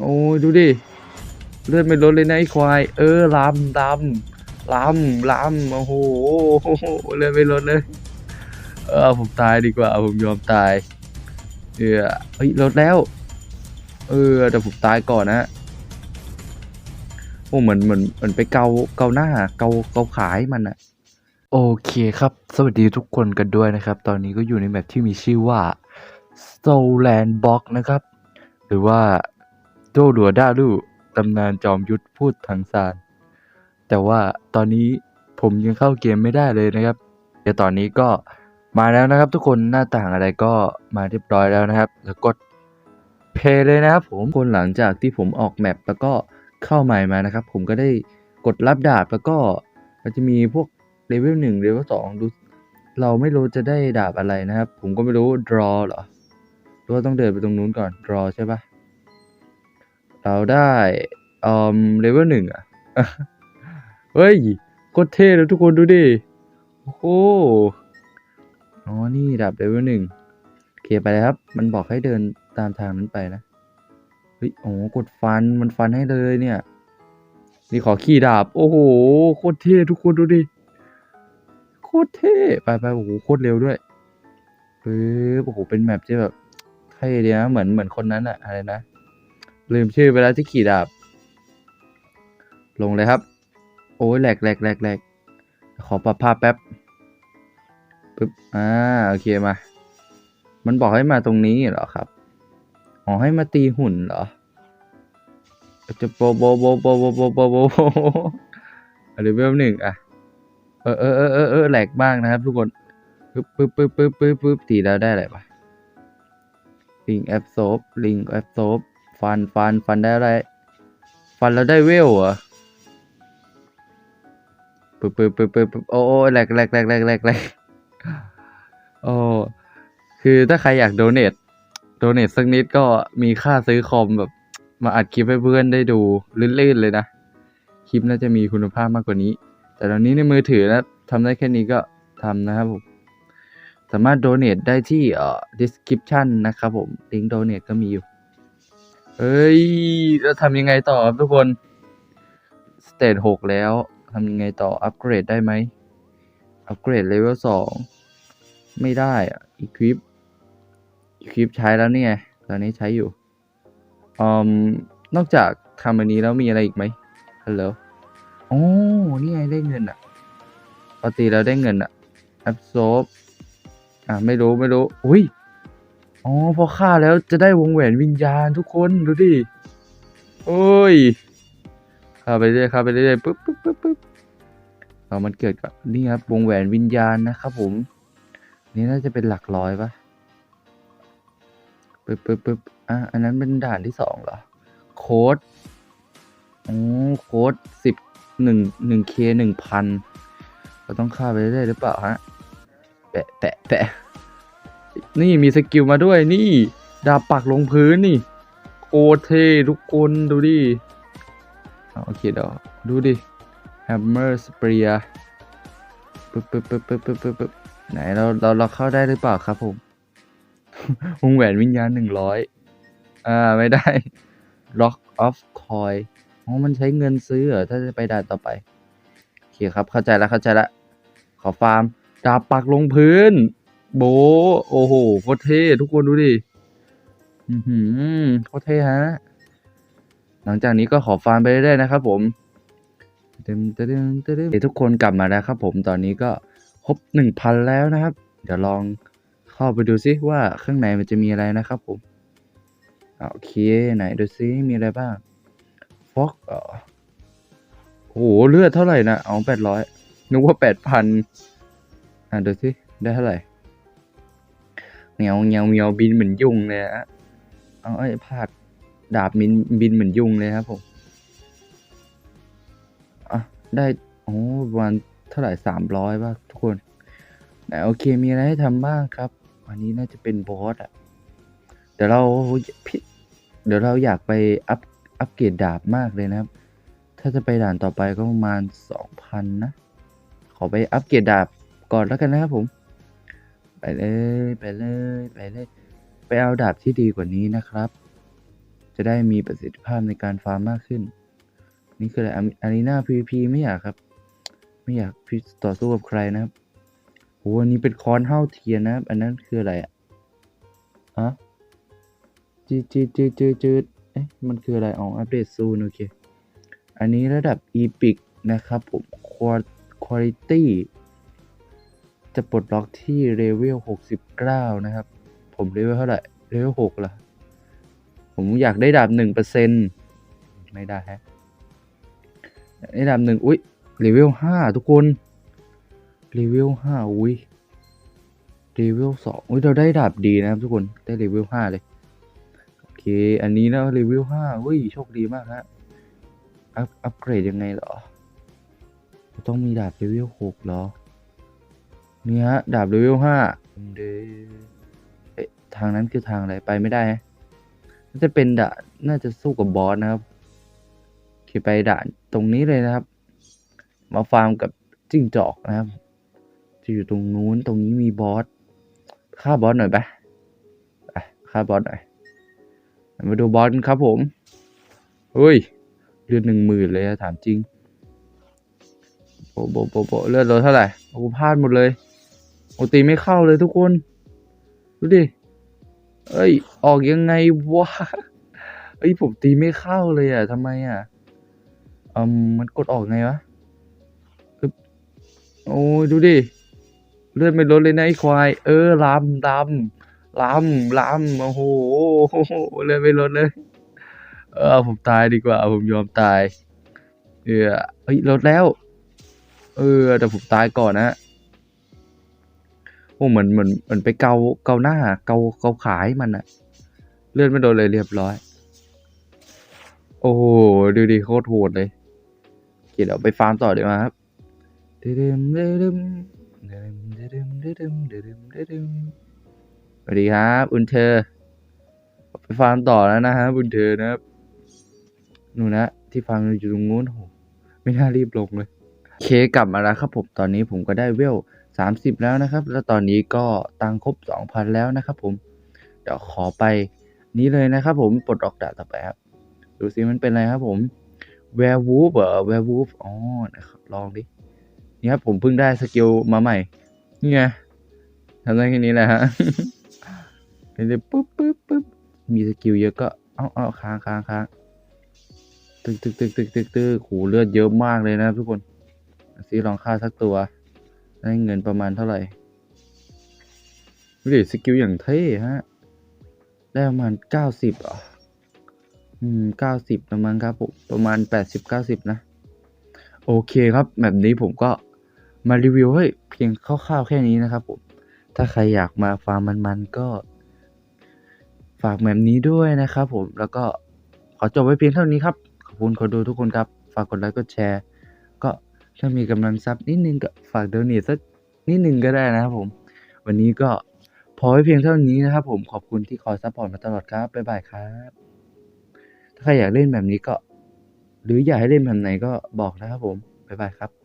โอ้ยดูดิ เลือดไม่ลดเลยนะไอ้ควาย เออลำลำลำลำโอ้โหเลือดไม่ลดเลย เออผมตายดีกว่า ผมยอมตาย เออเฮ้ยลดแล้ว เออแต่ผมตายก่อนนะโอ้เหมือนเหมือนเหมือนไปเกาเกาหน้า เกาเกาขาให้มันอะโอเคครับ สวัสดีทุกคนกันด้วยนะครับ ตอนนี้ก็อยู่ในแมปที่มีชื่อว่า s o l a n d Box นะครับ หรือว่า โดดัวด้าลูตำนานจอมยุทธพูดทางซาน แต่ว่าตอนนี้ผมยังเข้าเกมไม่ได้เลยนะครับ เดี๋ยวตอนนี้ก็มาแล้วนะครับ ทุกคนหน้าต่างอะไรก็มาเรียบร้อยแล้วนะครับ แล้วกดเพย์เลยนะครับผมคนหลังจากที่ผมออกแมปแล้วก็เข้าใหม่มานะครับ ผมก็ได้กดรับดาบแล้วก็มันจะมีพวกเลเวลหนึ่งเลเวลสองดู เราไม่รู้จะได้ดาบอะไรนะครับ ผมก็ไม่รู้ draw เหรอหรือว่าต้องเดินไปตรงนู้นก่อน draw ใช่ปะ เราได้เอ่อเลเวลหนึ่งอะเฮ้ยโคตรเท่เลยทุกคนดูดิ โอ้โห อ๋อ นี่ดาบเลเวลหนึ่งโอเคไปเลยครับ มันบอกให้เดินตามทางนั้นไปนะ เฮ้ย โอ้กดฟัน มันฟันให้เลยเนี่ย นี่ขอขี่ดาบ โอ้โห โคตรเท่ทุกคนดูดิ โคตรเท่ ไปไปโอ้โห โคตรเร็วด้วยปึ๊บโอ้โห เป็นแมปที่แบบเท่ดีนะ เหมือนเหมือนคนนั้นอะอะไรนะ ลืมชื่อไปแล้วที่ขี่ดาบ ลงเลยครับ โอ้ยแหลกแหลกแหลกแหลกขอปรับภาพแป๊บปึ๊บอ่าโอเคมา มันบอกให้มาตรงนี้เหรอครับอ๋อให้มาตีหุ่นเหรอจะโบโบโบโบโบโบโบโบโบหรือเวลหนึ่งอะเออเออเออเออเออแหลกบ้างนะครับ ทุกคนปึ๊บปึ๊บปึ๊บปึ๊บปึ๊บปึ๊บตีแล้วได้อะไรปะลิงแอปโซบลิงแอปโซบ ฟันฟันฟันได้อะไร ฟันแล้วได้เวลเหรอปึ๊บปึ๊บปึ๊บปึ๊บโอ้โอ้แหลกแหลกแหลกแหลกแหลกแหลกโอ้คือถ้าใครอยากโดเน a โดเน a สักนิดก็มีค่าซื้อคอมแบบ มาอัดคลิปให้เพื่อนได้ดูลื่นๆเลยนะ คลิปน่าจะมีคุณภาพมากกว่านี้ แต่ตอนนี้ในมือถือนะทำได้แค่นี้ก็ทำนะครับผมสามารถโดเน a ได้ที่เอ่อ description นะครับผมลิงก์โดเน a ก็มีอยู่ เอ้ยจะทำยังไงต่อครับทุกคนสเตจหกแล้วทำยังไงต่ออัปเกรดได้ไหมอัปเกรดเลเวลสองไม่ได้อะอีควิปอีควิปใช้แล้วเนี่ยตอนนี้ใช้อยู่อืมนอกจากทำอันนี้แล้วมีอะไรอีกไหมฮัลโหลโอ้นี่ไงได้เงินอะปกติแล้วได้เงินอะ absorb อะไม่รู้ไม่รู้ อุ้ย อ๋อพอฆ่าแล้วจะได้วงแหวนวิญญาณทุกคนดูดิโอ้ยเข้าไปเรื่อยเข้าไปเรื่อยปึ๊บปึ๊บปึ๊บปึ๊บเอามันเกิดกับนี่ครับวงแหวนวิญญาณนะครับผม นี่น่าจะเป็นหลักร้อยปะปึ๊บปึ๊บปึ๊บอะอันนั้นเป็นด่านที่สองเหรอ โค้ดโอ๋อโค้ดสิบหนึ่งหนึ่งเคหนึ่งพันเราต้องฆ่าไปเรื่อยหรือเปล่าฮะแปะแปะแปะ นี่มีสกิลมาด้วยนี่ ดาบปักลงพื้นนี่โคเททุกคนดูดิโอเคเดี๋ยวดูดิ Hammer Spear ปึ๊บปึ๊บปึ๊บปึ๊บปึ๊บปึ๊บปึ๊บไหนเราเราเราเข้าได้หรือเปล่าครับผมวงแหวนวิญญาณหนึ่งร้อยอ่า ไม่ได้ Lock of Coin อ๋อมันใช้เงินซื้อเหรอ ถ้าจะไปด่านต่อไป โอเคครับเข้าใจแล้วเข้าใจแล้ว ขอฟาร์ม ดาบปักลงพื้น โบโอ้โหโคตรเท่ทุกคนดูดิอือหือโคตรเท่ฮะ หลังจากนี้ก็ขอฟาร์มไปเรื่อยๆนะครับผมเต็มเต็มเต็มเดี๋ยวทุกคนกลับมาแล้วครับ ผมตอนนี้ก็ครบหนึ่งพันแล้วนะครับ เดี๋ยวลองเข้าไปดูซิว่าข้างในมันจะมีอะไรนะครับผมโอเคไหนดูซิมีอะไรบ้างฟอกเออโอ้โหเลือดเท่าไหร่นะเอาแปดร้อยนึกว่าแปดพันอะดูซิได้เท่าไหร่ เงียวเงียวเงียวบินเหมือนยุงเลยอะเอาไอ้ยพลาดดาบบินบินเหมือนยุงเลยครับผมอะได้โอ้ประมาณเท่าไหร่สามร้อยป่ะทุกคนไหนโอเคมีอะไรให้ทำบ้างครับ วันนี้น่าจะเป็นบอสอะเดี๋ยวเราพี่เดี๋ยวเราอยากไปอัพอัปเกรดดาบมากเลยนะครับ ถ้าจะไปด่านต่อไปก็ประมาณสองพันนะ ขอไปอัปเกรดดาบก่อนแล้วกันนะครับผม ไปเลย ไปเลย ไปเลยไปเอาดาบที่ดีกว่านี้นะครับ จะได้มีประสิทธิภาพในการฟาร์มมากขึ้น นี่คืออะไรอารีนา PVP ไม่อยากครับ ไม่อยากพิต่อสู้กับใครนะครับโหอันนี้เป็นคอนเท่าเทียนนะครับ อันนั้นคืออะไรอะอะจืดจืดจืดจืดจืดเอ๊ะมันคืออะไรอ๋ออัปเดตซูนโอเค อันนี้ระดับ Epic นะครับผม Quality จะปลดล็อกที่เลเวล69 นะครับ ผมเลเวลเท่าไหร่เลเวล6ละผมอยากได้ดาบ1%ไม่ได้ฮะได้ดาบหนึ่งอุ้ยเลเวล5ทุกคนเลเวล5อุ้ยเลเวล2อุ้ยเราได้ดาบดีนะครับทุกคนได้เลเวล5เลยโอเค อันนี้นะเลเวล5อุ้ยโชคดีมากฮะอัพอัพเกรดยังไงเหรอ ต้องมีดาบเลเวล6เหรอนี่ฮะดาบเลเวลห้าเด ทางนั้นคือทางอะไรไปไม่ได้ฮะน่าจะเป็นด่านน่าจะสู้กับบอสนะครับโอเคไปด่านตรงนี้เลยนะครับ มาฟาร์มกับจิ้งจอกนะครับจะอยู่ตรงนู้นตรงนี้มีบอสฆ่าบอสหน่อยไปไปฆ่าบอสหน่อยมาดูบอสครับผมเฮ้ยเลือดหนึ่งหมื่นเลยถามจริงโบโบโบโบเลือดลดเท่าไหร่โอ้พลาดหมดเลยโอตีไม่เข้าเลยทุกคน ดูดิ เอ้ย ออกยังไงวะ เอ้ยผมตีไม่เข้าเลยอะทำไมอะอืมมันกดออกไงวะโอ้ยดูดิ เลือดไม่ลดเลยนะไอ้ควาย เออลำลำลำลำโอ้โหเลือดไม่ลดเลย เออผมตายดีกว่า ผมยอมตาย เออเฮ้ยลดแล้ว เออแต่ผมตายก่อนนะ อ้เหมือนเหมือนเหมือนไปเกาเกาหน้า เกาเกาขาให้มันอะเลื่อนไม่โดนเลยเรียบร้อย โอ้โหดูดิโคตรโหดเลยเดี๋ยวไปฟาร์มต่อเดี๋ยวมาครับดึมดึมดึมดึมดึมดึมดึมดึมดึมดึมสวัสดีครับอุนเธอไปฟาร์มต่อแล้วนะฮะอุนเธอนะครับนู่นนะที่ฟาร์มอยู่ตรงนู้นโอ้โหไม่น่ารีบลงเลย เคกลับมาแล้วครับผมตอนนี้ผมก็ได้เวล สามสิบแล้วนะครับ แล้วตอนนี้ก็ตังครบสองพันแล้วนะครับ ผม เดี๋ยวขอไปนี้เลยนะครับ ผมปลดออกดาบต่อไปครับดูสิมันเป็นอะไรครับ ผม werewolf เหรอ werewolf อ๋อนะครับลองดินี่ครับผมเพิ่งได้สกิลมาใหม่ นี่ไงทำได้แค่นี้แหละฮะเห็นเลยปุ๊บปุ๊บปุ๊บมีสกิลเยอะก็เอาเอาค้างค้างค้างตึกตึกตึกตึกตึกตึกโหเลือดเยอะมากเลยนะครับทุกคนซีลองฆ่าสักตัว ได้เงินประมาณเท่าไหร่ดูดิสกิลอย่างเท่ฮะ ได้ประมาณเก้าสิบอะอืมเก้าสิบประมาณครับผมประมาณแปดสิบเก้าสิบนะ โอเคครับ แบบนี้ผมก็มารีวิวให้เพียงคร่าวๆแค่นี้นะครับผม ถ้าใครอยากมาฟาร์มมันๆก็ ฝากแบบนี้ด้วยนะครับผม แล้วก็ขอจบไว้เพียงเท่านี้ครับ ขอบคุณคนดูทุกคนครับ ฝากกดไลค์ กดแชร์ ก็ ถ้ามีกำลังทรัพย์นิดนึงก็ฝากเดเนทสักนิดนึงก็ได้นะครับผม วันนี้ก็พอไว้เพียงเท่านี้นะครับผมขอบคุณที่คอยซัพพอร์ตมาตลอดครับ บ๊ายบายครับ ถ้าใครอยากเล่นแบบนี้ก็ หรืออยากให้เล่นแบบไหนก็บอกนะครับผม บ๊ายบายครับ